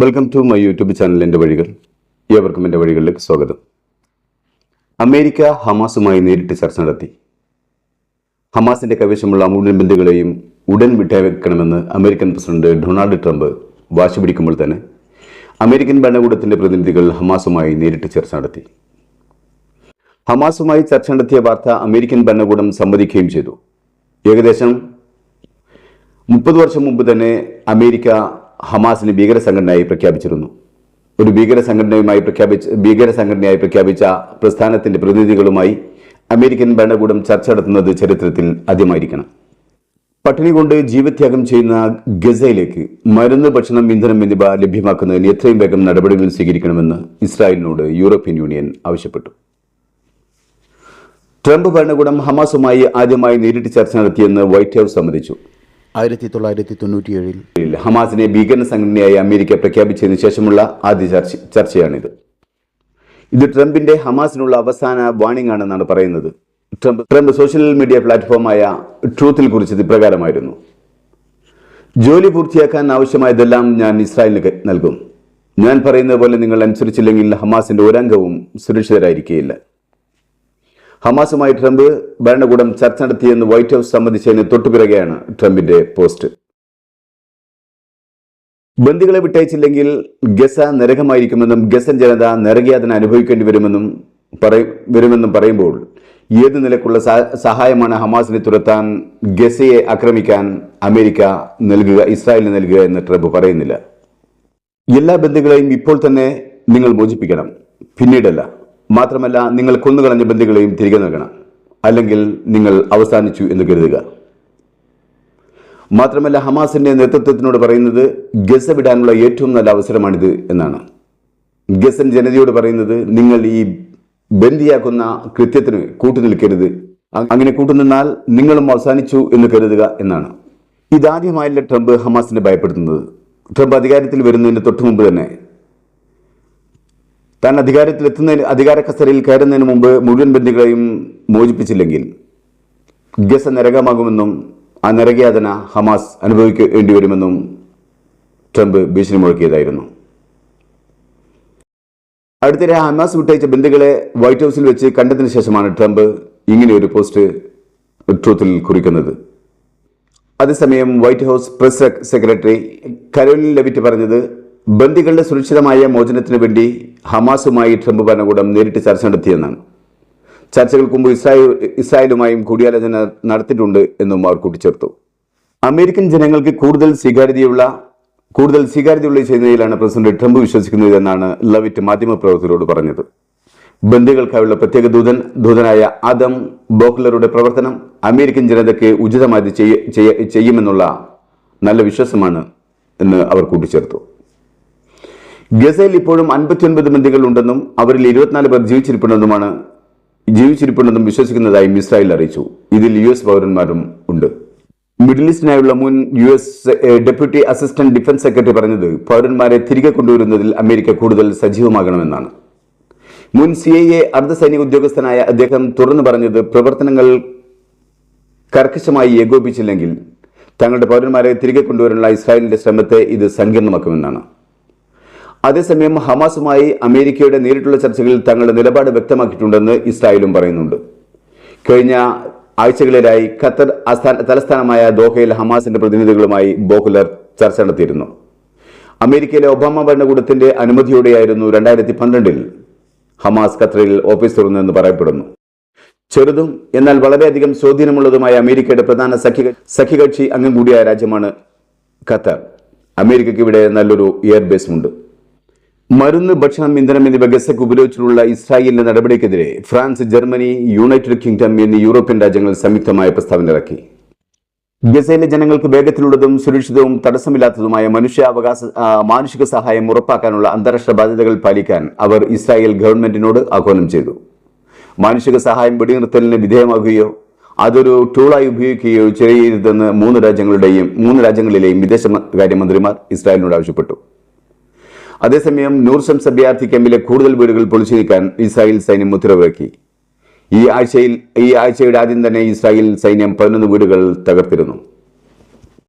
Welcome to my YouTube channel വഴികൾ. ഏവർക്കും എന്റെ വഴികളിലേക്ക് സ്വാഗതം. അമേരിക്ക ഹമാസുമായി നേരിട്ട് ചർച്ച നടത്തി. ഹമാസിന്റെ കൈവശമുള്ള മുഴുവൻ ബന്ധുക്കളെയും ഉടൻ വിട്ടയക്കണമെന്ന് അമേരിക്കൻ പ്രസിഡന്റ് ഡൊണാൾഡ് ട്രംപ് വാശി പിടിക്കുമ്പോൾ തന്നെ അമേരിക്കൻ ഭരണകൂടത്തിന്റെ പ്രതിനിധികൾ ഹമാസുമായി നേരിട്ട് ചർച്ച നടത്തി. ഹമാസുമായി ചർച്ച നടത്തിയ വാർത്ത അമേരിക്കൻ ഭരണകൂടം സമ്മതിക്കുകയും ചെയ്തു. ഏകദേശം മുപ്പത് വർഷം മുമ്പ് തന്നെ അമേരിക്ക ഹമാസിനെ ഭീകര സംഘടനയായി പ്രഖ്യാപിച്ചിരുന്നു. ഒരു ഭീകര സംഘടനയുമായി പ്രഖ്യാപിച്ച ഭീകര സംഘടനയായി പ്രഖ്യാപിച്ച പ്രസ്ഥാനത്തിന്റെ പ്രതിനിധികളുമായി അമേരിക്കൻ ഭരണകൂടം ചർച്ച നടത്തുന്നത് ചരിത്രത്തിൽ ആദ്യമായിരിക്കണം. പട്ടിണി കൊണ്ട് ജീവത്യാഗം ചെയ്യുന്ന ഗസയിലേക്ക് മരുന്ന് ഭക്ഷണം ഇന്ധനം എന്നിവ ലഭ്യമാക്കുന്നതിന് എത്രയും വേഗം നടപടികൾ സ്വീകരിക്കണമെന്ന് ഇസ്രായേലിനോട് യൂറോപ്യൻ യൂണിയൻ ആവശ്യപ്പെട്ടു. ട്രംപ് ഭരണകൂടം ഹമാസുമായി ആദ്യമായി നേരിട്ട് ചർച്ച നടത്തിയെന്ന് വൈറ്റ് ഹൗസ് സമ്മതിച്ചു. ആയിരത്തി തൊള്ളായിരത്തി തൊണ്ണൂറ്റിയേഴിൽ ഹമാസിനെ ഭീകര സംഘടനയായി അമേരിക്ക പ്രഖ്യാപിച്ചതിന് ശേഷമുള്ള ആദ്യ ചർച്ച ചർച്ചയാണിത്. ഇത് ട്രംപിന്റെ ഹമാസിനുള്ള അവസാന വാണിംഗ് ആണെന്നാണ് പറയുന്നത്. ട്രംപ് ട്രംപ് സോഷ്യൽ മീഡിയ പ്ലാറ്റ്ഫോമായ ട്രൂത്തിൽ കുറിച്ചത് ഇപ്രകാരമായിരുന്നു. ജോലി പൂർത്തിയാക്കാൻ ആവശ്യമായതെല്ലാം ഞാൻ ഇസ്രായേലിന് നൽകും. ഞാൻ പറയുന്നത് പോലെ നിങ്ങൾ അനുസരിച്ചില്ലെങ്കിൽ ഹമാസിന്റെ ഒരംഗവും സുരക്ഷിതരായിരിക്കുകയില്ല. ഹമാസുമായി ട്രംപ് ഭരണകൂടം ചർച്ച നടത്തിയെന്ന് വൈറ്റ് ഹൌസ് സംബന്ധിച്ചതിന് തൊട്ടുപിറകെയാണ് ട്രംപിന്റെ പോസ്റ്റ്. ബന്ദികളെ വിട്ടയച്ചില്ലെങ്കിൽ ഗസ നരകമായിരിക്കുമെന്നും ഗസൻ ജനത നരകയാതന അനുഭവിക്കേണ്ടി വരുമെന്നും പറയ വരുമെന്നും പറയുമ്പോൾ ഏത് നിലക്കുള്ള സഹായമാണ് ഹമാസിനെ തുരത്താൻ ഗസയെ ആക്രമിക്കാൻ അമേരിക്ക നൽകുക ഇസ്രായേലിന് നൽകുക എന്ന് ട്രംപ് പറയുന്നില്ല. എല്ലാ ബന്ധുക്കളെയും ഇപ്പോൾ തന്നെ നിങ്ങൾ മോചിപ്പിക്കണം. പിന്നീടല്ല. മാത്രമല്ല നിങ്ങൾ കൊന്നുകളഞ്ഞ ബന്ധുക്കളെയും തിരികെ നൽകണം. അല്ലെങ്കിൽ നിങ്ങൾ അവസാനിച്ചു എന്ന് കരുതുക. മാത്രമല്ല ഹമാസിന്റെ നേതൃത്വത്തിനോട് പറയുന്നത് ഗസ വിടാനുള്ള ഏറ്റവും നല്ല അവസരമാണിത് എന്നാണ്. ഗസൻ ജനതയോട് പറയുന്നത് നിങ്ങൾ ഈ ബന്ദിയാക്കുന്ന കൃത്യത്തിന് കൂട്ടുനിൽക്കരുത് അങ്ങനെ കൂട്ടുനിന്നാൽ നിങ്ങളും അവസാനിച്ചു എന്ന് കരുതുക എന്നാണ്. ഇതാദ്യമായല്ല ട്രംപ് ഹമാസിനെ ഭയപ്പെടുത്തുന്നത്. ട്രംപ് അധികാരത്തിൽ വരുന്നതിന് തൊട്ടു മുമ്പ് തന്നെ താൻ അധികാരത്തിൽ എത്തുന്നതിന് അധികാര കസരയിൽ കയറുന്നതിന് മുമ്പ് മുഴുവൻ ബന്ധുക്കളെയും മോചിപ്പിച്ചില്ലെങ്കിൽ ഗസ നരകമാകുമെന്നും ആ നരകയാതന ഹമാസ് അനുഭവിക്കേണ്ടി വരുമെന്നും ട്രംപ് ഭീഷണി മുഴക്കിയതായിരുന്നു. അടുത്തിടെ ഹമാസ് വിട്ടയച്ച ബന്ധുക്കളെ വൈറ്റ് ഹൗസിൽ വെച്ച് കണ്ടതിന് ശേഷമാണ് ട്രംപ് ഇങ്ങനെ ഒരു പോസ്റ്റ് ട്രൂത്തിൽ കുറിക്കുന്നത്. അതേസമയം White House press secretary Karoline Leavitt പറഞ്ഞത് ബന്ദികളുടെ സുരക്ഷിതമായ മോചനത്തിന് വേണ്ടി ഹമാസുമായി ട്രംപ് ഭരണകൂടം നേരിട്ട് ചർച്ച നടത്തിയെന്നാണ്. ചർച്ചകൾക്ക് മുമ്പ് ഇസ്രായേൽ ഇസ്രായേലുമായും കൂടിയാലോചന നടത്തിയിട്ടുണ്ട് എന്നും അവർ കൂട്ടിച്ചേർത്തു. അമേരിക്കൻ ജനങ്ങൾക്ക് കൂടുതൽ സ്വീകാര്യതയുള്ള കൂടുതൽ സ്വീകാര്യതയുള്ള ചെയ്യുന്നതിലാണ് പ്രസിഡന്റ് ട്രംപ് വിശ്വസിക്കുന്നത് എന്നാണ് ലവിറ്റ് മാധ്യമപ്രവർത്തകരോട് പറഞ്ഞത്. ബന്ദികൾക്കായുള്ള പ്രത്യേക ദൂതൻ ദൂതനായ ആദം ബോക്ലറുടെ പ്രവർത്തനം അമേരിക്കൻ ജനതയ്ക്ക് ഉചിതമായി ചെയ്യ- ചെയ്യ- ചെയ്യുമെന്നുള്ള നല്ല വിശ്വാസമാണ് എന്ന് അവർ കൂട്ടിച്ചേർത്തു. ഗസയിൽ ഇപ്പോഴും അൻപത്തിയൊൻപത് ബന്ദികൾ ഉണ്ടെന്നും അവരിൽ ഇരുപത്തിനാല് പേർ ജീവിച്ചിരിപ്പുണ്ടെന്നുമാണ് ജീവിച്ചിരിപ്പുണ്ടെന്നും വിശ്വസിക്കുന്നതായും ഇസ്രായേൽ അറിയിച്ചു. ഇതിൽ യു എസ് പൗരന്മാരും ഉണ്ട്. മിഡിൽ ഈസ്റ്റിനായുള്ള മുൻ U S deputy assistant defence secretary പറഞ്ഞത് പൗരന്മാരെ തിരികെ കൊണ്ടുവരുന്നതിൽ അമേരിക്ക കൂടുതൽ സജീവമാകണമെന്നാണ്. മുൻ സി ഐ എ അർദ്ധസൈനിക ഉദ്യോഗസ്ഥനായ അദ്ദേഹം തുറന്നു പറഞ്ഞത് പ്രവർത്തനങ്ങൾ കർക്കശമായി ഏകോപിച്ചില്ലെങ്കിൽ തങ്ങളുടെ പൗരന്മാരെ തിരികെ കൊണ്ടുവരാനുള്ള ഇസ്രായേലിന്റെ ശ്രമത്തെ ഇത് സങ്കീർണമാക്കുമെന്നാണ്. അതേസമയം ഹമാസുമായി അമേരിക്കയുടെ നേരിട്ടുള്ള ചർച്ചകളിൽ തങ്ങളുടെ നിലപാട് വ്യക്തമാക്കിയിട്ടുണ്ടെന്ന് ഇസ്രായേലും പറയുന്നുണ്ട്. കഴിഞ്ഞ ആഴ്ചകളിലായി ഖത്തർ തലസ്ഥാനമായ ദോഹയിൽ ഹമാസിന്റെ പ്രതിനിധികളുമായി ബോഹുലർ ചർച്ച നടത്തിയിരുന്നു. അമേരിക്കയിലെ ഒബാമ ഭരണകൂടത്തിന്റെ അനുമതിയോടെയായിരുന്നു രണ്ടായിരത്തി പന്ത്രണ്ടിൽ ഹമാസ് ഖത്തറിൽ ഓഫീസ് തുറന്നതെന്ന് പറയപ്പെടുന്നു. ചെറുതും എന്നാൽ വളരെയധികം സ്വാധീനമുള്ളതുമായ അമേരിക്കയുടെ പ്രധാന സഖ്യ സഖ്യകക്ഷി അംഗം കൂടിയായ രാജ്യമാണ് ഖത്തർ. അമേരിക്കയ്ക്ക് ഇവിടെ നല്ലൊരു എയർ ബേസും ഉണ്ട് മരുന്ന് ഭക്ഷണം ഇന്ധനം എന്നിവ ഗസക്ക് ഉപയോഗിച്ചിട്ടുള്ള ഇസ്രായേലിന്റെ നടപടിക്കെതിരെ ഫ്രാൻസ് ജർമ്മനി യുണൈറ്റഡ് കിങ്ഡം എന്നീ യൂറോപ്യൻ രാജ്യങ്ങൾ സംയുക്തമായ പ്രസ്താവന ഇറക്കി ഗസയിലെ ജനങ്ങൾക്ക് വേഗത്തിലുള്ളതും സുരക്ഷിതവും തടസ്സമില്ലാത്തതുമായ മനുഷ്യാവകാശ മാനുഷിക സഹായം ഉറപ്പാക്കാനുള്ള അന്താരാഷ്ട്ര ബാധ്യതകൾ പാലിക്കാൻ അവർ ഇസ്രായേൽ ഗവൺമെന്റിനോട് ആഹ്വാനം ചെയ്തു. മാനുഷിക സഹായം വെടിനിർത്തലിന് വിധേയമാകുകയോ അതൊരു ടൂളായി ഉപയോഗിക്കുകയോ ചെയ്യരുതെന്ന് മൂന്ന് രാജ്യങ്ങളുടെയും മൂന്ന് രാജ്യങ്ങളിലെയും വിദേശകാര്യമന്ത്രിമാർ ഇസ്രായേലിനോട് ആവശ്യപ്പെട്ടു. അതേസമയം നൂർ ഷംസ് അഭയാർത്ഥി ക്യാമ്പിലെ കൂടുതൽ വീടുകൾ പൊളിച്ചു നീക്കാൻ ഇസ്രായേൽ സൈന്യം ഉത്തരവിറക്കി. ഈ ആഴ്ചയിൽ ഈ ആഴ്ചയുടെ ആദ്യം തന്നെ ഇസ്രായേൽ സൈന്യം പതിനൊന്ന് വീടുകൾ തകർത്തിരുന്നു.